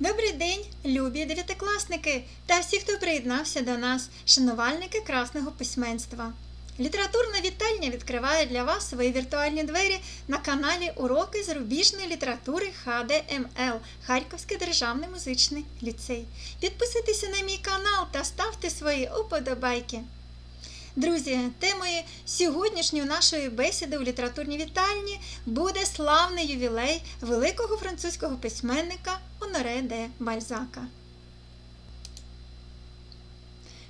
Добрий день, любі дев'ятикласники та всі, хто приєднався до нас, шанувальники красного письменства. Літературна вітальня відкриває для вас свої віртуальні двері на каналі Уроки зарубіжної літератури ХДМЛ Харківський державний музичний ліцей. Підписуйтеся на мій канал та ставте свої уподобайки. Друзі, темою сьогоднішньої нашої бесіди у літературній вітальні буде славний ювілей великого французького письменника Оноре де Бальзака.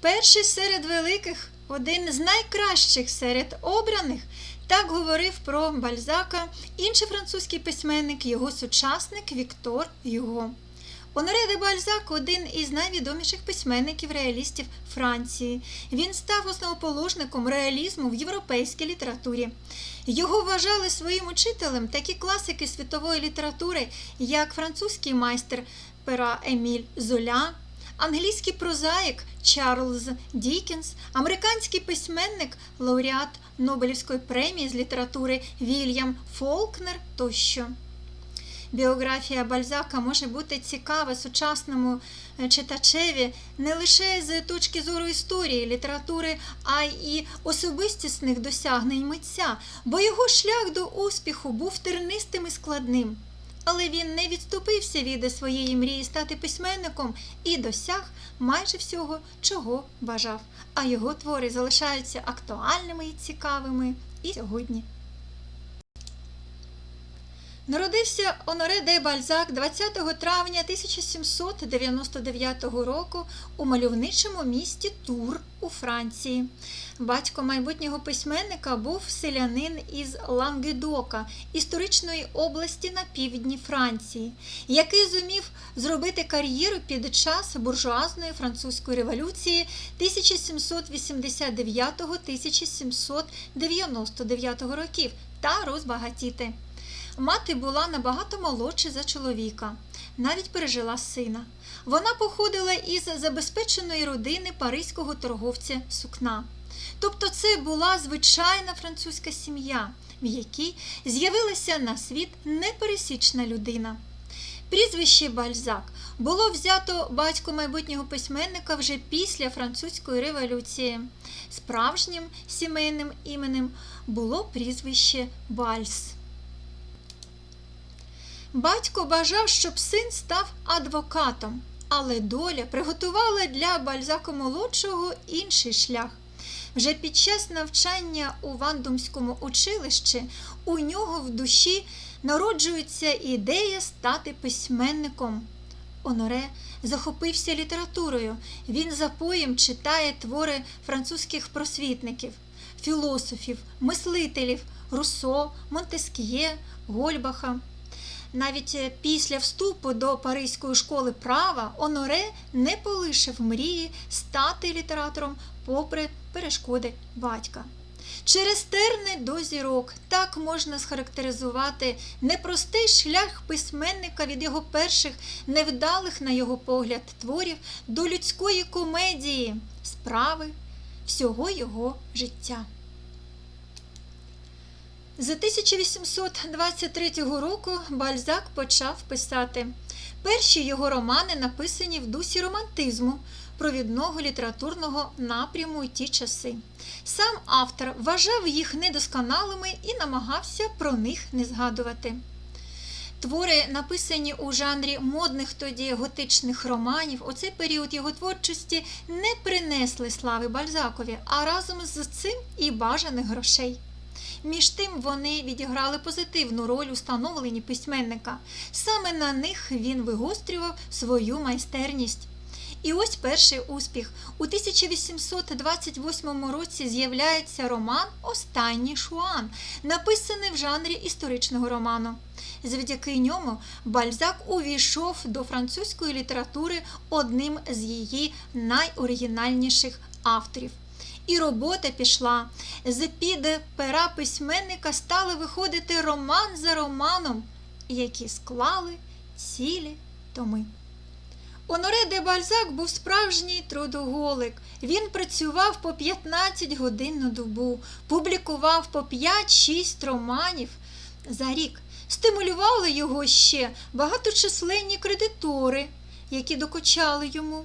Перший серед великих, один з найкращих серед обраних, так говорив про Бальзака інший французький письменник, його сучасник Віктор Юго. Оноре де Бальзак один із найвідоміших письменників реалістів Франції. Він став основоположником реалізму в європейській літературі. Його вважали своїм учителем такі класики світової літератури, як французький майстер пера Еміль Золя, англійський прозаїк Чарльз Дікінс, американський письменник, лауреат Нобелівської премії з літератури Вільям Фолкнер тощо. Біографія Бальзака може бути цікава сучасному е, читачеві не лише з точки зору історії, літератури, а й особистісних досягнень митця, бо його шлях до успіху був тернистим і складним. Але він не відступився від своєї мрії стати письменником і досяг майже всього, чого бажав. А його твори залишаються актуальними і цікавими і сьогодні. Народився Оноре де Бальзак 20 травня 1799 року у мальовничому місті Тур у Франції. Батько майбутнього письменника був селянин із Лангедока, історичної області на півдні Франції, який зумів зробити кар'єру під час буржуазної французької революції 1789-1799 років та розбагатіти. Мати була набагато молодша за чоловіка, навіть пережила сина. Вона походила із забезпеченої родини паризького торговця сукна. Тобто це була звичайна французька сім'я, в якій з'явилася на світ непересічна людина. Прізвище Бальзак було взято батько майбутнього письменника вже після французької революції. Справжнім сімейним іменем було прізвище Бальс. Батько бажав, щоб син став адвокатом, але доля приготувала для Бальзака молодшого інший шлях. Вже під час навчання у Вандумському училищі у нього в душі народжується ідея стати письменником. Оноре захопився літературою. Він запоєм читає твори французьких просвітників, філософів, мислителів Руссо, Монтескіє, Гольбаха. Навіть після вступу до Паризької школи права Оноре не полишив мрії стати літератором попри перешкоди батька. Через терни до зірок так можна схарактеризувати непростий шлях письменника від його перших невдалих, на його погляд, творів до людської комедії, справи всього його життя. З 1823 року Бальзак почав писати. Перші його романи написані в дусі романтизму, провідного літературного напряму у ті часи. Сам автор вважав їх недосконалими і намагався про них не згадувати. Твори, написані у жанрі модних тоді готичних романів, у цей період його творчості не принесли слави Бальзакові, а разом з цим і бажаних грошей. Між тим вони відіграли позитивну роль у становленні письменника. Саме на них він вигострював свою майстерність. І ось перший успіх. У 1828 році з'являється роман Останній Шуан, написаний в жанрі історичного роману. Завдяки ньому Бальзак увійшов до французької літератури одним з її найоригінальніших авторів. І робота пішла. З під пера письменника стали виходити роман за романом, які склали цілі томи. Оноре де Бальзак був справжній трудоголик. Він працював по 15 годин на добу, публікував по 5-6 романів за рік. Стимулювали його ще багаточисленні кредитори, які докучали йому.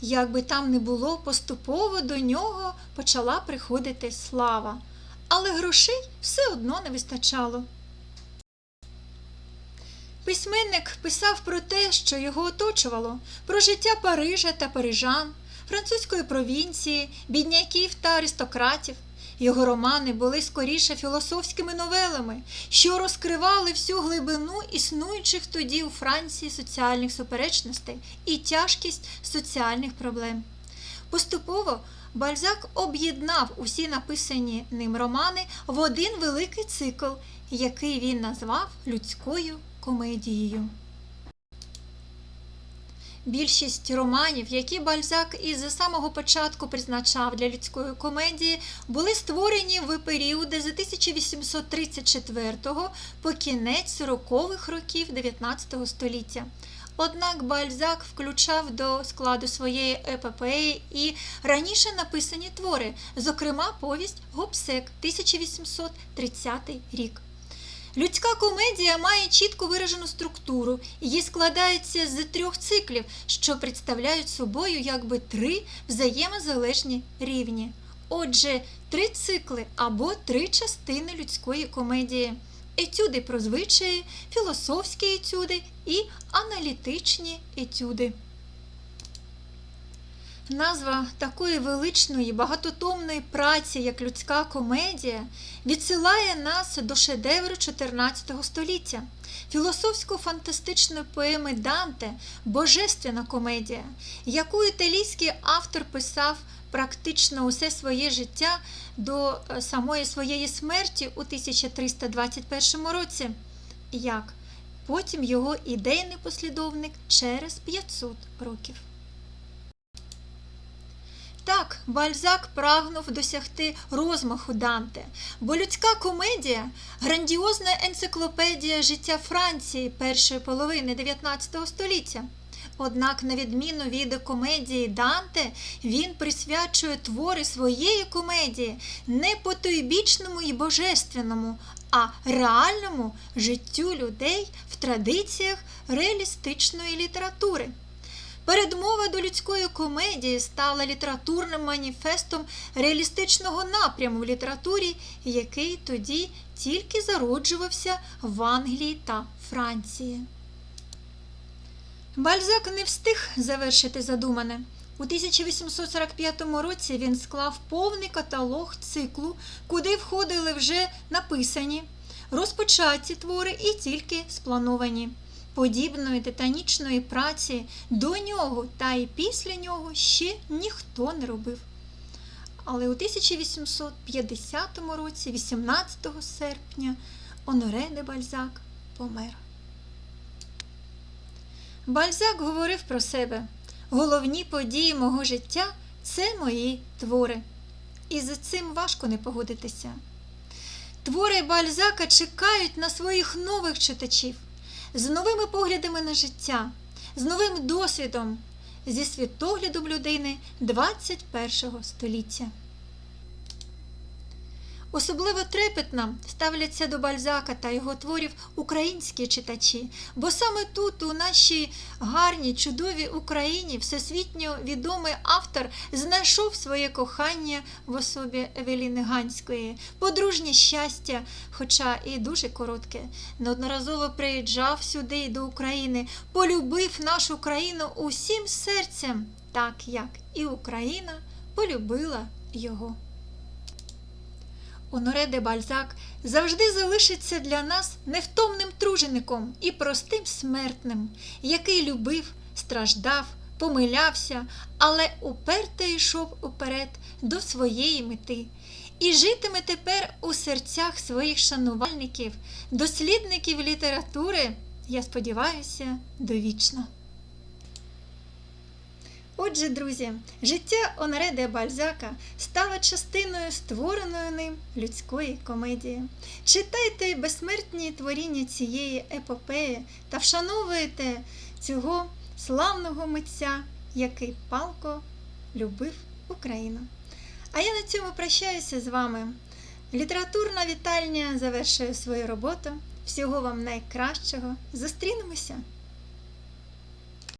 Як би там не було, поступово до нього почала приходити слава, але грошей все одно не вистачало. Письменник писав про те, що його оточувало, про життя Парижа та парижан, французької провінції, бідняків та аристократів. Його романи були скоріше філософськими новелами, що розкривали всю глибину існуючих тоді у Франції соціальних суперечностей і тяжкість соціальних проблем. Поступово Бальзак об'єднав усі написані ним романи в один великий цикл, який він назвав людською комедією. Більшість романів, які Бальзак із самого початку призначав для людської комедії, були створені в періоди з 1834 по кінець 40-х років 19 століття. Однак Бальзак включав до складу своєї епопеї і раніше написані твори, зокрема повість Гобсек 1830 рік. Людська комедія має чітко виражену структуру, її складається з трьох циклів, що представляють собою якби три взаємозалежні рівні. Отже, три цикли або три частини людської комедії. Етюди про звичаї, філософські етюди і аналітичні етюди. Назва такої величної багатотомної праці, як людська комедія, відсилає нас до шедевру 14 століття, філософсько-фантастичної поеми Данте Божественна комедія, яку італійський автор писав практично усе своє життя до е, самої своєї смерті у 1321 році. Як потім його ідейний послідовник через 500 років. Так, Бальзак прагнув досягти розмаху Данте, бо людська комедія грандіозна енциклопедія життя Франції першої половини 19 століття. Однак, на відміну від комедії Данте, він присвячує твори своєї комедії не потойбічному і божественному, а реальному життю людей в традиціях реалістичної літератури. Передмова до людської комедії стала літературним маніфестом реалістичного напряму в літературі, який тоді тільки зароджувався в Англії та Франції. Бальзак не встиг завершити задумане. У 1845 році він склав повний каталог циклу, куди входили вже написані, розпочаті твори і тільки сплановані. Подібної титанічної праці до нього та й після нього ще ніхто не робив. Але у 1850 році, 18 серпня, Оноре де Бальзак помер. Бальзак говорив про себе: головні події мого життя це мої твори. І з цим важко не погодитися. Твори Бальзака чекають на своїх нових читачів з новими поглядами на життя, з новим досвідом, зі світоглядом людини 21 століття. Особливо трепетно ставляться до Бальзака та його творів українські читачі, бо саме тут, у нашій гарній, чудовій Україні, всесвітньо відомий автор знайшов своє кохання в особі Евеліни Ганської, подружнє щастя, хоча і дуже коротке. Неодноразово приїжджав сюди і до України, полюбив нашу країну усім серцем, так як і Україна полюбила його. Оноре де Бальзак завжди залишиться для нас невтомним тружеником і простим смертним, який любив, страждав, помилявся, але уперто йшов уперед до своєї мети і житиме тепер у серцях своїх шанувальників, дослідників літератури, я сподіваюся, довічно. Отже, друзі, життя Оноре де Бальзака стало частиною створеної ним людської комедії. Читайте безсмертні творіння цієї епопеї та вшановуйте цього славного митця, який палко любив Україну. А я на цьому прощаюся з вами. Літературна вітальня завершує свою роботу. Всього вам найкращого. Зустрінемося!